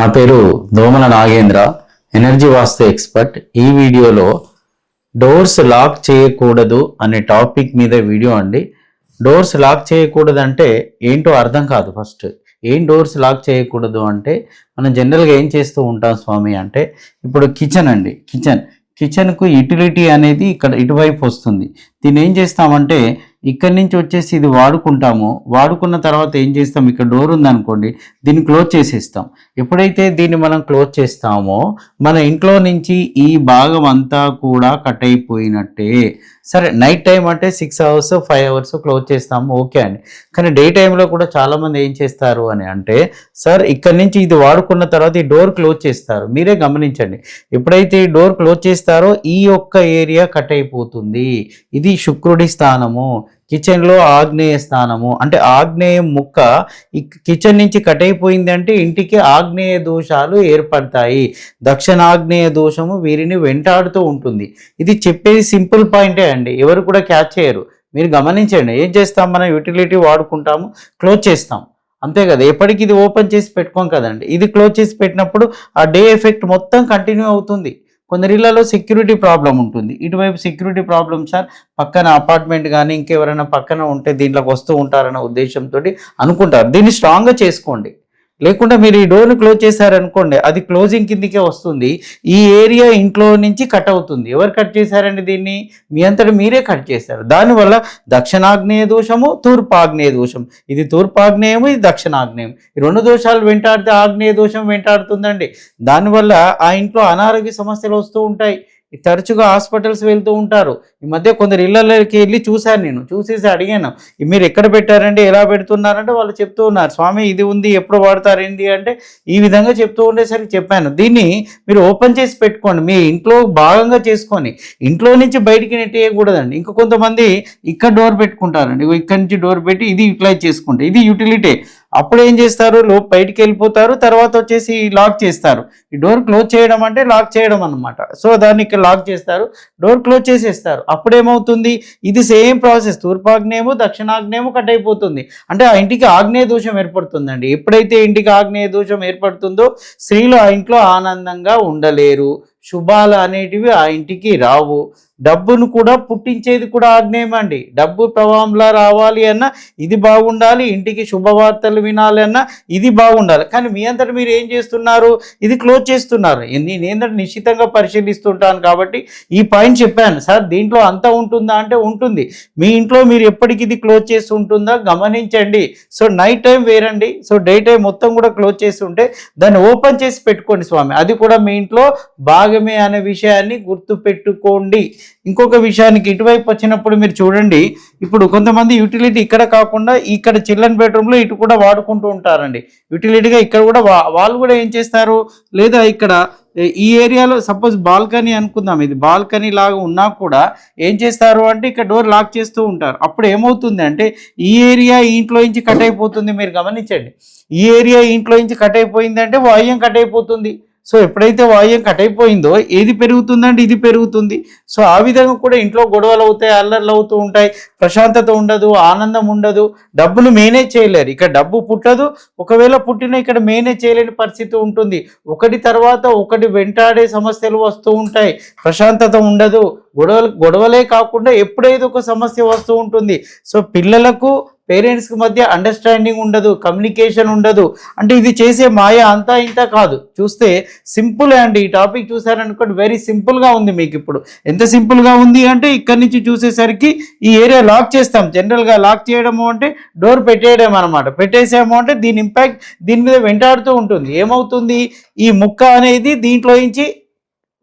నా పేరు దోమల నాగేంద్ర ఎనర్జీ వాస్తు ఎక్స్పర్ట్ ఈ వీడియోలో డోర్స్ లాక్ చేయకూడదు అనే టాపిక్ మీద వీడియో అండి. డోర్స్ లాక్ చేయకూడదు అంటే ఏంటో అర్థం కాదు ఫస్ట్ ఏం డోర్స్ లాక్ చేయకూడదు అంటే మనం జనరల్గా ఏం చేస్తూ ఉంటాం స్వామి అంటే ఇప్పుడు కిచెన్ అండి. కిచెన్ కిచెన్కు యూటిలిటీ అనేది ఇక్కడ ఇటువైపు వస్తుంది. దీన్ని ఏం చేస్తామంటే ఇక్కడి నుంచి వచ్చేసి ఇది వాడుకుంటాము. వాడుకున్న తర్వాత ఏం చేస్తాం? ఇక్కడ డోర్ ఉందనుకోండి దీన్ని క్లోజ్ చేసేస్తాం. ఎప్పుడైతే దీన్ని మనం క్లోజ్ చేస్తామో మన ఇంట్లో నుంచి ఈ భాగం అంతా కూడా కట్ అయిపోయినట్టే. సరే నైట్ టైం అంటే six hours five hours close చేస్తాము ఓకే అండి. కానీ డే టైంలో కూడా చాలామంది ఏం చేస్తారు అని అంటే సార్ ఇక్కడ నుంచి ఇది వాడుకున్న తర్వాత ఈ డోర్ క్లోజ్ చేస్తారు. మీరే గమనించండి. ఎప్పుడైతే ఈ డోర్ క్లోజ్ చేస్తారో ఈ యొక్క ఏరియా కట్ అయిపోతుంది. ఇది శుక్రుడి స్థానము. కిచెన్లో ఆగ్నేయ స్థానము అంటే ఆగ్నేయ ముక్క కిచెన్ నుంచి కట్ అయిపోయింది అంటే ఇంటికి ఆగ్నేయ దోషాలు ఏర్పడతాయి. దక్షిణాగ్నేయ దోషము వీరిని వెంటాడుతూ ఉంటుంది. ఇది చెప్పేది సింపుల్ పాయింటే అండి. ఎవరు కూడా క్యాచ్ చేయరు. మీరు గమనించండి. ఏం చేస్తాం? మనం యూటిలిటీ వాడుకుంటాము క్లోజ్ చేస్తాం. అంతే కదా? ఎప్పటికి ఇది ఓపెన్ చేసి పెట్టుకోం కదండి. ఇది క్లోజ్ చేసి పెట్టినప్పుడు ఆ డే ఎఫెక్ట్ మొత్తం కంటిన్యూ అవుతుంది. కొందరిళ్ళలో సెక్యూరిటీ ప్రాబ్లం ఉంటుంది. ఇటువైపు సెక్యూరిటీ ప్రాబ్లం సార్ పక్కన అపార్ట్మెంట్ కానీ ఇంకెవరైనా పక్కన ఉంటే దీంట్లోకి వస్తూ ఉంటారన్న ఉద్దేశంతో అనుకుంటారు. దీన్ని స్ట్రాంగ్గా చేసుకోండి. లేకుండా మీరు ఈ డోర్ని క్లోజ్ చేశారనుకోండి అది క్లోజింగ్ కిందికే వస్తుంది. ఈ ఏరియా ఇంట్లో నుంచి కట్ అవుతుంది. ఎవరు కట్ చేశారండి దీన్ని? మీ అంతటి మీరే కట్ చేశారు. దానివల్ల దక్షిణాగ్నేయ దోషము తూర్పాగ్నేయ దోషం. ఇది తూర్పాగ్నేయము ఇది దక్షిణాగ్నేయం. ఈ రెండు దోషాలు వెంటాడితే ఆగ్నేయ దోషం వెంటాడుతుందండి. దానివల్ల ఆ ఇంట్లో అనారోగ్య సమస్యలు వస్తూ ఉంటాయి. తరచుగా హాస్పిటల్స్ వెళ్తూ ఉంటారు. ఈ మధ్య కొందరు ఇళ్ళలోకి వెళ్ళి చూశాను నేను. చూసేసి అడిగాను మీరు ఎక్కడ పెట్టారండి? ఎలా పెడుతున్నారంటే వాళ్ళు చెప్తూ ఉన్నారు. స్వామి ఇది ఉంది ఎప్పుడు వాడతారు? ఏంటి అంటే ఈ విధంగా చెప్తూ ఉండేసరికి చెప్పాను. దీన్ని మీరు ఓపెన్ చేసి పెట్టుకోండి. మీ ఇంట్లో భాగంగా చేసుకొని ఇంట్లో నుంచి బయటికి నెట్టేయకూడదండి. ఇంకా కొంతమంది ఇక్కడ డోర్ పెట్టుకుంటారండి. ఇక్కడ నుంచి డోర్ పెట్టి ఇది యూటిలైజ్ చేసుకుంటే ఇది యూటిలిటీ. అప్పుడు ఏం చేస్తారు? లో బయటికి వెళ్ళిపోతారు. తర్వాత వచ్చేసి లాక్ చేస్తారు. ఈ డోర్ క్లోజ్ చేయడం అంటే లాక్ చేయడం అనమాట సో దాన్ని ఇక్కడ లాక్ చేస్తారు. డోర్ క్లోజ్ చేసేస్తారు. అప్పుడు ఏమవుతుంది ఇది సేమ్ ప్రాసెస్. తూర్పాగ్నేయము దక్షిణాగ్నేయము కట్ అయిపోతుంది. అంటే ఆ ఇంటికి ఆగ్నేయ దోషం ఏర్పడుతుందండి. ఎప్పుడైతే ఇంటికి ఆగ్నేయ దోషం ఏర్పడుతుందో స్త్రీలు ఆ ఇంట్లో ఆనందంగా ఉండలేరు. శుభాలు అనేటివి ఆ ఇంటికి రావు. డబ్బును కూడా పుట్టించేది కూడా ఆగ్నేయం అండి. డబ్బు ప్రవాహంలా రావాలి అన్నా ఇది బాగుండాలి ఇంటికి శుభవార్తలు వినాలి అన్నా ఇది బాగుండాలి. కానీ మీ అంతటి మీరు ఏం చేస్తున్నారు? ఇది క్లోజ్ చేస్తున్నారు. నేను ఏంటంటే నిశ్చితంగా పరిశీలిస్తుంటాను కాబట్టి ఈ పాయింట్ చెప్పాను. సార్ దీంట్లో అంతా ఉంటుందా అంటే ఉంటుంది. మీ ఇంట్లో మీరు ఎప్పటికి ఇది క్లోజ్ చేసి ఉంటుందా గమనించండి. సో నైట్ టైం వేరండి. సో డే టైం మొత్తం కూడా క్లోజ్ చేసి ఉంటే దాన్ని ఓపెన్ చేసి పెట్టుకోండి స్వామి. అది కూడా మీ ఇంట్లో బాగా భాగమే అనే విషయాన్ని గుర్తుపెట్టుకోండి. ఇంకొక విషయానికి ఇటువైపు వచ్చినప్పుడు మీరు చూడండి. ఇప్పుడు కొంతమంది యూటిలిటీ ఇక్కడ కాకుండా ఇక్కడ చిల్డ్రన్ బెడ్రూమ్లో ఇటు కూడా వాడుకుంటూ ఉంటారండి. యూటిలిటీగా ఇక్కడ కూడా వాళ్ళు కూడా ఏం చేస్తారు? లేదా ఇక్కడ ఈ ఏరియాలో సపోజ్ బాల్కనీ అనుకుందాం. ఇది బాల్కనీ లాగా ఉన్నా కూడా ఏం చేస్తారు అంటే ఇక్కడ డోర్ లాక్ చేస్తూ ఉంటారు. అప్పుడు ఏమవుతుంది అంటే ఈ ఏరియా ఇంట్లో నుంచి కట్ అయిపోతుంది. మీరు గమనించండి. ఈ ఏరియా ఇంట్లో నుంచి కట్ అయిపోయింది అంటే వాయుం కట్ అయిపోతుంది. సో ఎప్పుడైతే వాయుం కట్ అయిపోయిందో ఏది పెరుగుతుందంటే ఇది పెరుగుతుంది. సో ఆ విధంగా కూడా ఇంట్లో గొడవలు అవుతాయి అల్లర్లు అవుతూ ఉంటాయి ప్రశాంతత ఉండదు ఆనందం ఉండదు. డబ్బులు మేనేజ్ చేయలేరు. ఇక్కడ డబ్బు పుట్టదు. ఒకవేళ పుట్టిన ఇక్కడ మేనేజ్ చేయలేని పరిస్థితి ఉంటుంది. ఒకటి తర్వాత ఒకటి వెంటాడే సమస్యలు వస్తూ ఉంటాయి. ప్రశాంతత ఉండదు. గొడవలు గొడవలే కాకుండా ఎప్పుడైతే ఒక సమస్య వస్తూ ఉంటుంది. సో పిల్లలకు పేరెంట్స్కి మధ్య అండర్స్టాండింగ్ ఉండదు కమ్యూనికేషన్ ఉండదు. అంటే ఇది చేసే మాయ అంతా ఇంత కాదు. చూస్తే సింపుల్ అండి. ఈ టాపిక్ చూసారనుకోండి వెరీ సింపుల్గా ఉంది మీకు ఇప్పుడు. ఎంత సింపుల్గా ఉంది అంటే ఇక్కడి నుంచి చూసేసరికి ఈ ఏరియా లాక్ చేస్తాం. జనరల్గా లాక్ చేయడము అంటే డోర్ పెట్టేయడం అనమాట పెట్టేసాము అంటే దీని ఇంపాక్ట్ దీని మీద వెంటాడుతూ ఉంటుంది. ఏమవుతుంది? ఈ ముక్క అనేది దీంట్లో నుంచి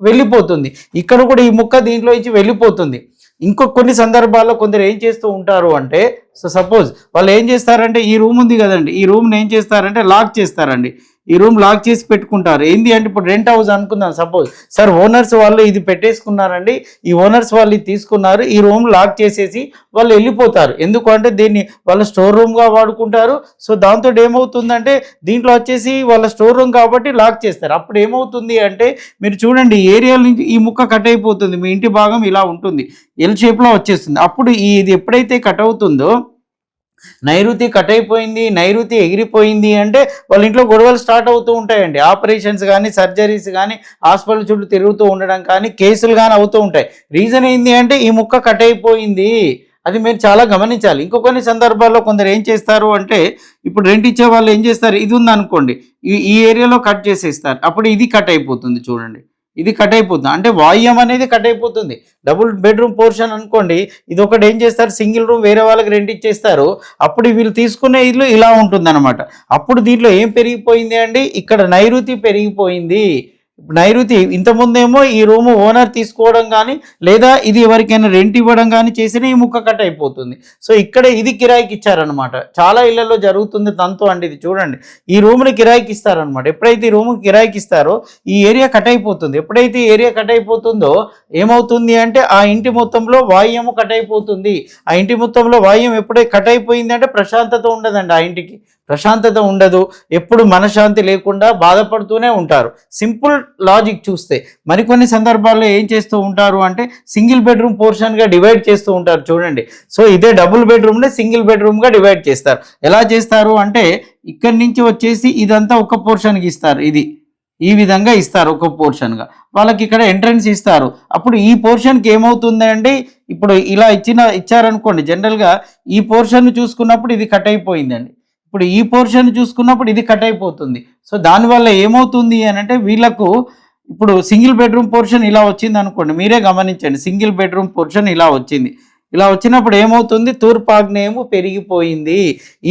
వెళ్ళిపోతుంది. ఇక్కడ కూడా ఈ ముక్క దీంట్లో నుంచి వెళ్ళిపోతుంది. ఇంకో కొన్ని సందర్భాల్లో కొందరు ఏం చేస్తూ ఉంటారు అంటే సో సపోజ్ వాళ్ళు ఏం చేస్తారంటే ఈ రూమ్ ఉంది కదండి ఈ రూమ్ని ఏం చేస్తారంటే లాక్ చేస్తారండి. ఈ రూమ్ లాక్ చేసి పెట్టుకుంటారు. ఏంది అంటే ఇప్పుడు రెంట్ హౌస్ అనుకుందాం. సపోజ్ సార్ ఓనర్స్ వాళ్ళు ఇది పెట్టేసుకున్నారండి. ఈ ఓనర్స్ వాళ్ళు ఇది తీసుకున్నారు. ఈ రూమ్ లాక్ చేసేసి వాళ్ళు వెళ్ళిపోతారు. ఎందుకు అంటే దీన్ని వాళ్ళ స్టోర్ రూమ్గా వాడుకుంటారు. సో దాంతో ఏమవుతుందంటే దీంట్లో వచ్చేసి వాళ్ళ స్టోర్ రూమ్ కాబట్టి లాక్ చేస్తారు. అప్పుడు ఏమవుతుంది అంటే మీరు చూడండి ఈ ఏరియా నుంచి ఈ ముక్క కట్ అయిపోతుంది. మీ ఇంటి భాగం ఇలా ఉంటుంది. ఎల్ షేప్లో వచ్చేస్తుంది. అప్పుడు ఇది ఎప్పుడైతే కట్ అవుతుందో నైరుతి కట్ అయిపోయింది నైరుతి ఎగిరిపోయింది అంటే వాళ్ళ ఇంట్లో గొడవలు స్టార్ట్ అవుతూ ఉంటాయండి. ఆపరేషన్స్ కానీ సర్జరీస్ కానీ హాస్పిటల్ చుట్టూ తిరుగుతూ ఉండడం కానీ కేసులు కానీ అవుతూ ఉంటాయి. రీజన్ ఏంటి అంటే ఈ ముక్క కట్ అయిపోయింది అది మీరు చాలా గమనించాలి. ఇంకో కొన్ని సందర్భాల్లో కొందరు ఏం చేస్తారు అంటే ఇప్పుడు రెంట్ ఇచ్చే వాళ్ళు ఏం చేస్తారు? ఇది ఉంది అనుకోండి ఈ ఈ ఏరియాలో కట్ చేసేస్తారు. అప్పుడు ఇది కట్ అయిపోతుంది చూడండి. ఇది కట్ అయిపోతుంది. అంటే వాయుం అనేది కట్ అయిపోతుంది. డబుల్ బెడ్రూమ్ పోర్షన్ అనుకోండి ఇది ఒకటి ఏం చేస్తారు? సింగిల్ రూమ్ వేరే వాళ్ళకి రెంట్ ఇచ్చేస్తారు. అప్పుడు వీళ్ళు తీసుకునే ఇల్లు ఇలా ఉంటుంది అప్పుడు దీంట్లో ఏం పెరిగిపోయింది అండి? ఇక్కడ నైరుతి పెరిగిపోయింది. నైరుతి ఇంతకుముందేమో ఈ రూము ఓనర్ తీసుకోవడం కానీ లేదా ఇది ఎవరికైనా రెంట్ ఇవ్వడం కానీ చేసినా ఈ ముక్క కట్ అయిపోతుంది. సో ఇక్కడ ఇది కిరాయికి ఇచ్చారనమాట చాలా ఇళ్ళలో జరుగుతుంది తంతు అండి ఇది చూడండి. ఈ రూమ్ని కిరాయికి ఇస్తారనమాట ఎప్పుడైతే ఈ రూమ్ కిరాయికి ఇస్తారో ఈ ఏరియా కట్ అయిపోతుంది. ఎప్పుడైతే ఈ ఏరియా కట్ అయిపోతుందో ఏమవుతుంది అంటే ఆ ఇంటి మొత్తంలో వాయుము కట్ అయిపోతుంది. ఆ ఇంటి మొత్తంలో వాయుం ఎప్పుడైతే కట్ అయిపోయింది అంటే ప్రశాంతత ఉండదండి ఆ ఇంటికి. ప్రశాంతత ఉండదు. ఎప్పుడు మనశ్శాంతి లేకుండా బాధపడుతూనే ఉంటారు. సింపుల్ లాజిక్ చూస్తే మరికొన్ని సందర్భాల్లో ఏం చేస్తూ ఉంటారు అంటే సింగిల్ బెడ్రూమ్ పోర్షన్గా డివైడ్ చేస్తూ ఉంటారు చూడండి. సో ఇదే డబుల్ బెడ్రూమ్నే సింగిల్ బెడ్రూమ్గా డివైడ్ చేస్తారు. ఎలా చేస్తారు అంటే ఇక్కడి నుంచి వచ్చేసి ఇదంతా ఒక పోర్షన్కి ఇస్తారు. ఇది ఈ విధంగా ఇస్తారు ఒక పోర్షన్గా వాళ్ళకి ఇక్కడ ఎంట్రన్స్ ఇస్తారు. అప్పుడు ఈ పోర్షన్కి ఏమవుతుందండి ఇప్పుడు ఇలా ఇచ్చిన ఇచ్చారనుకోండి. జనరల్గా ఈ పోర్షన్ చూసుకున్నప్పుడు ఇది కట్ అయిపోయిందండి. ఇప్పుడు ఈ పోర్షన్ చూసుకున్నప్పుడు ఇది కట్ అయిపోతుంది. సో దానివల్ల ఏమవుతుంది అని అంటే వీళ్ళకు ఇప్పుడు సింగిల్ బెడ్రూమ్ పోర్షన్ ఇలా వచ్చింది అనుకోండి మీరే గమనించండి సింగిల్ బెడ్రూమ్ పోర్షన్ ఇలా వచ్చింది. ఇలా వచ్చినప్పుడు ఏమవుతుంది? తూర్పాగ్నేయము పెరిగిపోయింది.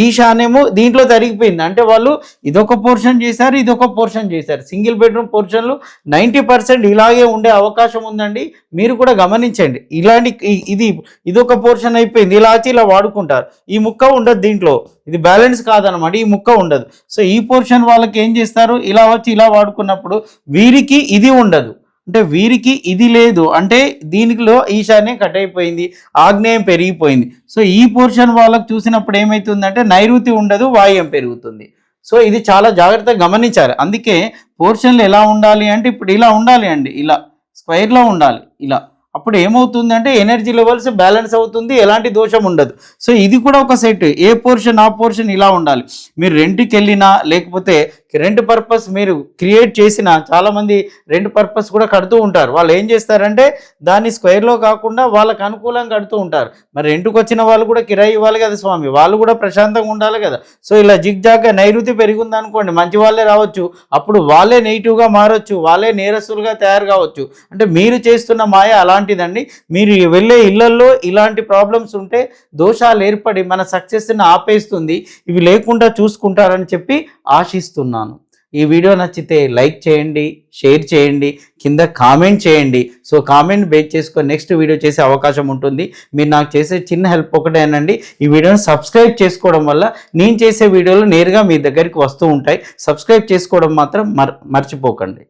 ఈశాన్యము దీంట్లో తరిగిపోయింది. అంటే వాళ్ళు ఇదొక పోర్షన్ చేశారు ఇదొక పోర్షన్ చేశారు. సింగిల్ బెడ్రూమ్ పోర్షన్లు నైంటీ పర్సెంట్ ఇలాగే ఉండే అవకాశం ఉందండి. మీరు కూడా గమనించండి. ఇలాంటి ఇది ఇదొక పోర్షన్ అయిపోయింది. ఇలా వచ్చి ఇలా వాడుకుంటారు. ఈ ముక్క ఉండదు దీంట్లో. ఇది బ్యాలెన్స్ కాదనమాట. ఈ ముక్క ఉండదు. సో ఈ పోర్షన్ వాళ్ళకి ఏం చేస్తారు? ఇలా వచ్చి ఇలా వాడుకున్నప్పుడు వీరికి ఇది ఉండదు. అంటే వీరికి ఇది లేదు. అంటే దీనిలో ఈశాన్యం కట్ అయిపోయింది ఆగ్నేయం పెరిగిపోయింది. సో ఈ పోర్షన్ వాళ్ళకు చూసినప్పుడు ఏమవుతుందంటే నైరుతి ఉండదు వాయుం పెరుగుతుంది. సో ఇది చాలా జాగ్రత్తగా గమనించాలి. అందుకే పోర్షన్లు ఎలా ఉండాలి అంటే ఇప్పుడు ఇలా ఉండాలి అండి. ఇలా స్క్వైర్లో ఉండాలి. ఇలా. అప్పుడు ఏమవుతుంది అంటే ఎనర్జీ లెవెల్స్ బ్యాలెన్స్ అవుతుంది ఎలాంటి దోషం ఉండదు. సో ఇది కూడా ఒక సెట్ ఏ పోర్షన్ ఆ పోర్షన్ ఇలా ఉండాలి. మీరు రెంట్కి వెళ్ళినా లేకపోతే రెంట్ పర్పస్ మీరు క్రియేట్ చేసిన చాలామంది రెంట్ పర్పస్ కూడా కడుతూ ఉంటారు. వాళ్ళు ఏం చేస్తారంటే దాన్ని స్క్వేర్లో కాకుండా వాళ్ళకు అనుకూలంగా కడుతూ ఉంటారు. మరి రెంట్కి వచ్చిన వాళ్ళు కూడా కిరాయి ఇవ్వాలి కదా స్వామి? వాళ్ళు కూడా ప్రశాంతంగా ఉండాలి కదా. సో ఇలా జిగ్ జాగ్గా నైరుతి పెరిగింది అనుకోండి మంచి వాళ్ళే రావచ్చు. అప్పుడు వాళ్ళే నెగిటివ్గా మారొచ్చు వాళ్ళే నేరస్తులుగా తయారు కావచ్చు. అంటే మీరు చేస్తున్న మాయ అలాంటి అలాంటిదండి. మీరు వెళ్ళే ఇళ్ళల్లో ఇలాంటి ప్రాబ్లమ్స్ ఉంటే దోషాలు ఏర్పడి మన సక్సెస్ని ఆపేస్తుంది. ఇవి లేకుండా చూసుకుంటారని చెప్పి ఆశిస్తున్నాను. ఈ వీడియో నచ్చితే లైక్ చేయండి షేర్ చేయండి కింద కామెంట్ చేయండి. సో కామెంట్ బేస్ చేసుకొని నెక్స్ట్ వీడియో చేసే అవకాశం ఉంటుంది. మీరు నాకు చేసే చిన్న హెల్ప్ ఒకటేనండి. ఈ వీడియోని సబ్స్క్రైబ్ చేసుకోవడం వల్ల నేను చేసే వీడియోలు నేరుగా మీ దగ్గరికి వస్తూ ఉంటాయి. సబ్స్క్రైబ్ చేసుకోవడం మాత్రం మర్ మర్చిపోకండి.